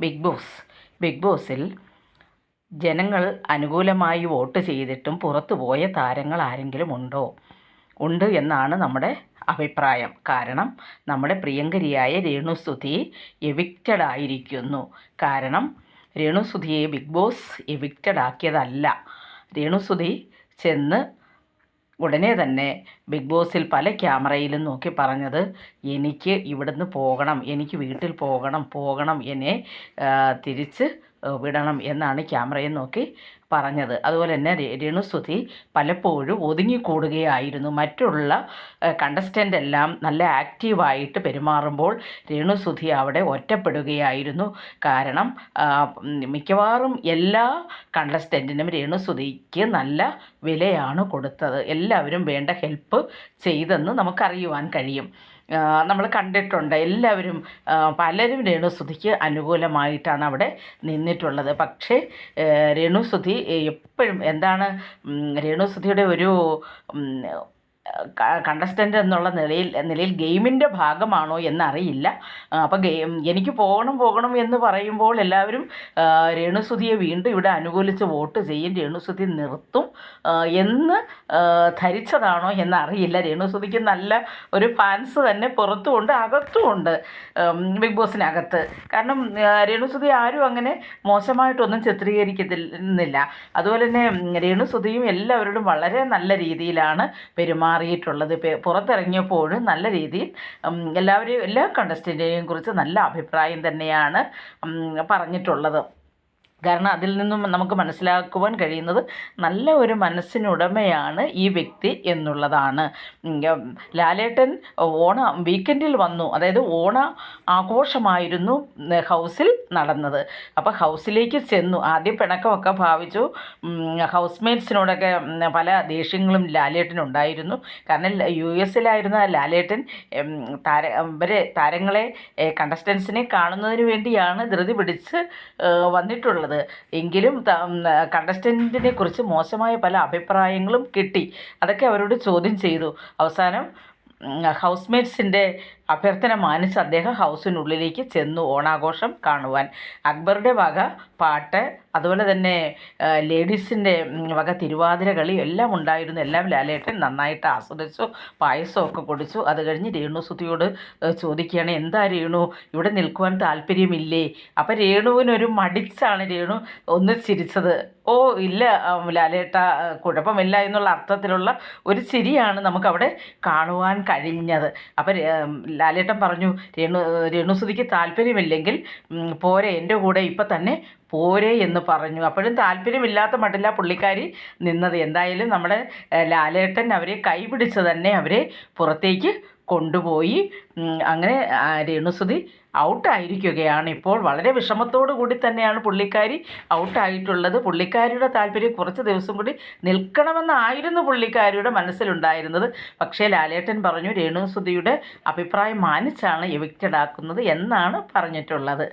Big boss. Big ബോസിൽ ജനങ്ങൾ അനുകൂലമായി വോട്ട് ചെയ്തിട്ടും പുറത്തു പോയ താരങ്ങൾ ആരെങ്കിലും ഉണ്ടോ? ഉണ്ട് എന്നാണ് നമ്മുടെ അഭിപ്രായം. കാരണം നമ്മുടെ പ്രിയങ്കരിയായ രേണുസുധി എവിക്റ്റഡ് ആയിരിക്കുന്നു. കാരണം രേണുസുധിയെ ബിഗ് ബോസ് എവിക്റ്റഡ് ആക്കിയതല്ല. രേണുസുധി ചെന്ന് ഉടനെ തന്നെ ബിഗ് ബോസിൽ പല ക്യാമറയിലും നോക്കി പറഞ്ഞത് എനിക്ക് ഇവിടുന്ന് പോകണം എനിക്ക് വീട്ടിൽ പോകണം പോകണം എന്നെ തിരിച്ച് വിടണം എന്നാണ് ക്യാമറയെ നോക്കി പറഞ്ഞത്. അതുപോലെ തന്നെ രേണുസ്തുതി പലപ്പോഴും ഒതുങ്ങിക്കൂടുകയായിരുന്നു മറ്റുള്ള കണ്ടസ്റ്റന്റ് എല്ലാം നല്ല ആക്റ്റീവായിട്ട് പെരുമാറുമ്പോൾ രേണുസ്തുതി അവിടെ ഒറ്റപ്പെടുകയായിരുന്നു. കാരണം മിക്കവാറും എല്ലാ കണ്ടസ്റ്റന്റിനും രേണുസ്തുതിക്ക് നല്ല വിലയാണ് കൊടുത്തത്. എല്ലാവരും വേണ്ട ഹെൽപ്പ് ചെയ്തെന്ന് നമുക്കറിയുവാൻ കഴിയും. നമ്മൾ കണ്ടിട്ടുണ്ട് എല്ലാവരും പലരും രേണുസ്തുതിക്ക് അനുകൂലമായിട്ടാണ് അവിടെ നിന്നിട്ടുള്ളത്. പക്ഷേ രേണുസുധി എപ്പോഴും എന്താണ് രേണുസുധിയുടെ ഒരു കണ്ടസ്റ്റന്റ് എന്നുള്ള നിലയിൽ നിലയിൽ ഗെയിമിന്റെ ഭാഗമാണോ എന്നറിയില്ല. അപ്പോൾ ഗെയിം എനിക്ക് പോകണം പോകണം എന്ന് പറയുമ്പോൾ എല്ലാവരും രേണുസുതിയെ വീണ്ടും ഇവിടെ അനുകൂലിച്ച് വോട്ട് ചെയ്യും. രേണുസുധി നിർത്തും. എന്ന് ധരിച്ചതാണോ എന്നറിയില്ല. രേണുസുധിക്ക് നല്ല ഒരു ഫാൻസ് തന്നെ പുറത്തുമുണ്ട് അകത്തുമുണ്ട് ബിഗ് ബോസിനകത്ത്. കാരണം രേണുസുതി ആരും അങ്ങനെ മോശമായിട്ടൊന്നും ചിത്രീകരിക്കുന്നില്ല അതുപോലെ തന്നെ രേണുസുതിയും എല്ലാവരോടും വളരെ നല്ല രീതിയിലാണ് പെരുമാറിയിട്ടുള്ളത്. പുറത്തിറങ്ങിയപ്പോഴും നല്ല രീതിയിൽ എല്ലാവരെയും എല്ലാ കണ്ടസ്റ്റന്റിനെയും കുറിച്ച് നല്ല അഭിപ്രായം തന്നെയാണ് പറഞ്ഞിട്ടുള്ളത്. കാരണം അതിൽ നിന്നും നമുക്ക് മനസ്സിലാക്കുവാൻ കഴിയുന്നത് നല്ല ഒരു മനസ്സിനുടമയാണ് ഈ വ്യക്തി എന്നുള്ളതാണ്. ലാലേട്ടൻ ഓണ വീക്കെൻഡിൽ വന്നു. അതായത് ഓണ ആഘോഷമായിരുന്നു ഹൗസിൽ നടന്നത്. അപ്പോൾ ഹൗസിലേക്ക് ചെന്നു. ആദ്യം പിണക്കമൊക്കെ ഭാവിച്ചു. ഹൗസ് മേറ്റ്സിനോടൊക്കെ പല ദേഷ്യങ്ങളും ലാലേട്ടനുണ്ടായിരുന്നു കാരണം യു എസിലായിരുന്ന ലാലേട്ടൻ താര ഇവരെ താരങ്ങളെ കണ്ടസ്റ്റൻസിനെ കാണുന്നതിന് വേണ്ടിയാണ് ധൃതി പിടിച്ച് ഏഹ്, വന്നിട്ടുള്ളത് എങ്കിലും കണ്ടസ്റ്റന്റിനെ കുറിച്ച് മോശമായ പല അഭിപ്രായങ്ങളും കിട്ടി. അതൊക്കെ അവരോട് ചോദ്യം ചെയ്തു. അവസാനം ഹൗസ് മേറ്റ്സിന്റെ അഭ്യർത്ഥന മാനിച്ച് അദ്ദേഹം ഹൗസിനുള്ളിലേക്ക് ചെന്നു ഓണാഘോഷം കാണുവാൻ. അക്ബറുടെ വക പാട്ട് അതുപോലെ തന്നെ ലേഡീസിന്റെ വക തിരുവാതിര കളി എല്ലാം ഉണ്ടായിരുന്നു. എല്ലാം ലാലേട്ടൻ നന്നായിട്ട് ആസ്വദിച്ചു പായസമൊക്കെ കുടിച്ചു. അത് കഴിഞ്ഞ് രേണുസുതിയോട് ചോദിക്കുകയാണ് എന്താ രേണു? ഇവിടെ നിൽക്കുവാൻ താല്പര്യമില്ലേ? അപ്പം രേണുവിനൊരു മടിച്ചാണ് രേണു ഒന്ന് ചിരിച്ചത്. ഓ ഇല്ല ലാലേട്ട കുഴപ്പമില്ല എന്നുള്ള അർത്ഥത്തിലുള്ള ഒരു ചിരിയാണ് നമുക്കവിടെ കാണുവാൻ കഴിഞ്ഞത്. അപ്പം ലാലേട്ടൻ പറഞ്ഞു രേണു രേണുസുതിക്ക് താല്പര്യമില്ലെങ്കിൽ പോരെ എന്റെ കൂടെ ഇപ്പം തന്നെ പോരെ എന്ന് പറഞ്ഞു. അപ്പോഴും താല്പര്യമില്ലാത്ത മട്ടില്ല പുള്ളിക്കാരി നിന്നത്. എന്തായാലും നമ്മുടെ ലാലേട്ടൻ അവരെ കൈപിടിച്ച് തന്നെ അവരെ പുറത്തേക്ക് കൊണ്ടുപോയി. അങ്ങനെ രേണുസുതി ഔട്ടായിരിക്കുകയാണ് ഇപ്പോൾ. വളരെ വിഷമത്തോടു കൂടി തന്നെയാണ് പുള്ളിക്കാരി ഔട്ടായിട്ടുള്ളത് പുള്ളിക്കാരിയുടെ താല്പര്യം കുറച്ച് ദിവസം കൂടി നിൽക്കണമെന്നായിരുന്നു പുള്ളിക്കാരിയുടെ മനസ്സിലുണ്ടായിരുന്നത്. പക്ഷേ ലാലേട്ടൻ പറഞ്ഞു രേണുസുതിയുടെ അഭിപ്രായം മാനിച്ചാണ് എവിക്റ്റഡ് ആക്കുന്നത് എന്നാണ് പറഞ്ഞിട്ടുള്ളത്.